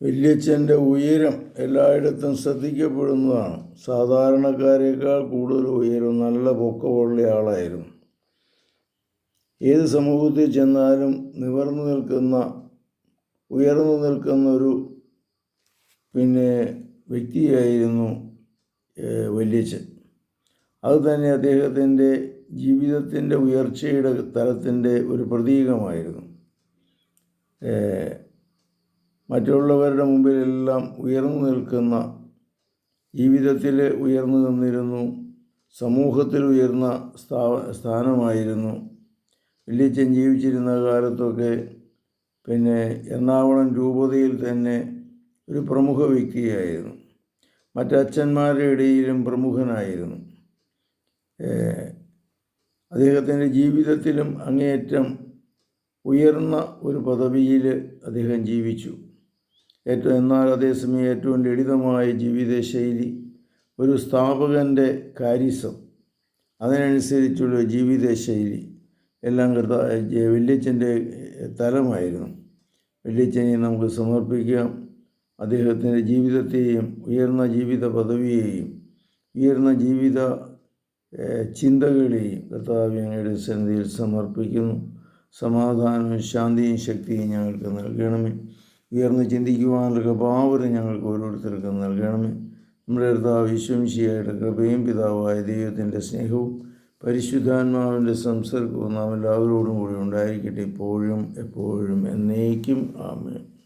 വല്യച്ഛന്റെ ഉയരം എല്ലായിടത്തും ശ്രദ്ധിക്കപ്പെടുന്നതാണ്. സാധാരണക്കാരേക്കാൾ കൂടുതൽ ഉയരം നല്ല പൊക്കമുള്ള ആളായിരുന്നു. ഏത് സമൂഹത്തിൽ ചെന്നാലും നിവർന്നു നിൽക്കുന്ന ഉയർന്നു നിൽക്കുന്ന ഒരു പിന്നെ വ്യക്തിയായിരുന്നു വല്യച്ഛൻ. അത് തന്നെ അദ്ദേഹത്തിന്റെ ജീവിതത്തിന്റെ ഉയർച്ചയുടെ തലത്തിന്റെ ഒരു പ്രതീകമായിരുന്നു. മറ്റുള്ളവരുടെ മുമ്പിലെല്ലാം ഉയർന്നു നിൽക്കുന്ന ജീവിതത്തിൽ ഉയർന്നു നിന്നിരുന്നു സമൂഹത്തിൽ ഉയർന്ന സ്ഥാ സ്ഥാനമായിരുന്നു. വല്യച്ഛൻ ജീവിച്ചിരുന്ന കാലത്തൊക്കെ പിന്നെ എറണാകുളം രൂപതയിൽ തന്നെ ഒരു പ്രമുഖ വ്യക്തിയായിരുന്നു. മറ്റച്ഛന്മാരുടെ ഇടയിലും പ്രമുഖനായിരുന്നു. അദ്ദേഹത്തിന്റെ ജീവിതത്തിലും അങ്ങേയറ്റം ഉയർന്ന ഒരു പദവിയിൽ അദ്ദേഹം ജീവിച്ചു. ഏറ്റവും എന്നാൽ അതേസമയം ഏറ്റവും ലളിതമായ ജീവിതശൈലി ഒരു സ്ഥാപകന്റെ കാരിസം അതിനനുസരിച്ചുള്ള ജീവിതശൈലി എല്ലാം കൃത വല്യച്ഛന്റെ തലമായിരുന്നു. വല്യച്ഛനെ നമുക്ക് സമർപ്പിക്കാം. അദ്ദേഹത്തിന്റെ ജീവിതത്തെയും ഉയർന്ന ജീവിത പദവിയെയും ഉയർന്ന ജീവിത ചിന്തകളെയും കർത്താവ് ഞങ്ങളുടെ സന്നിധിയിൽ സമർപ്പിക്കുന്നു. സമാധാനവും ശാന്തിയും ശക്തിയും ഞങ്ങൾക്ക് നൽകണമേ. ഉയർന്ന് ചിന്തിക്കുവാനുള്ള കൃപാവരം ഞങ്ങൾക്ക് ഓരോരുത്തർക്കും നൽകണമേ. നമ്മുടെ കർത്താവ് വിശ്വംശിയായിട്ട് കൃപയും പിതാവായ ദൈവത്തിന്റെ സ്നേഹവും പരിശുദ്ധാത്മാവിന്റെ സംസർഗവും നാം എല്ലാവരോടും കൂടി ഉണ്ടായിരിക്കട്ടെ. ഇപ്പോഴും എപ്പോഴും എന്നേക്കും. ആമേൻ.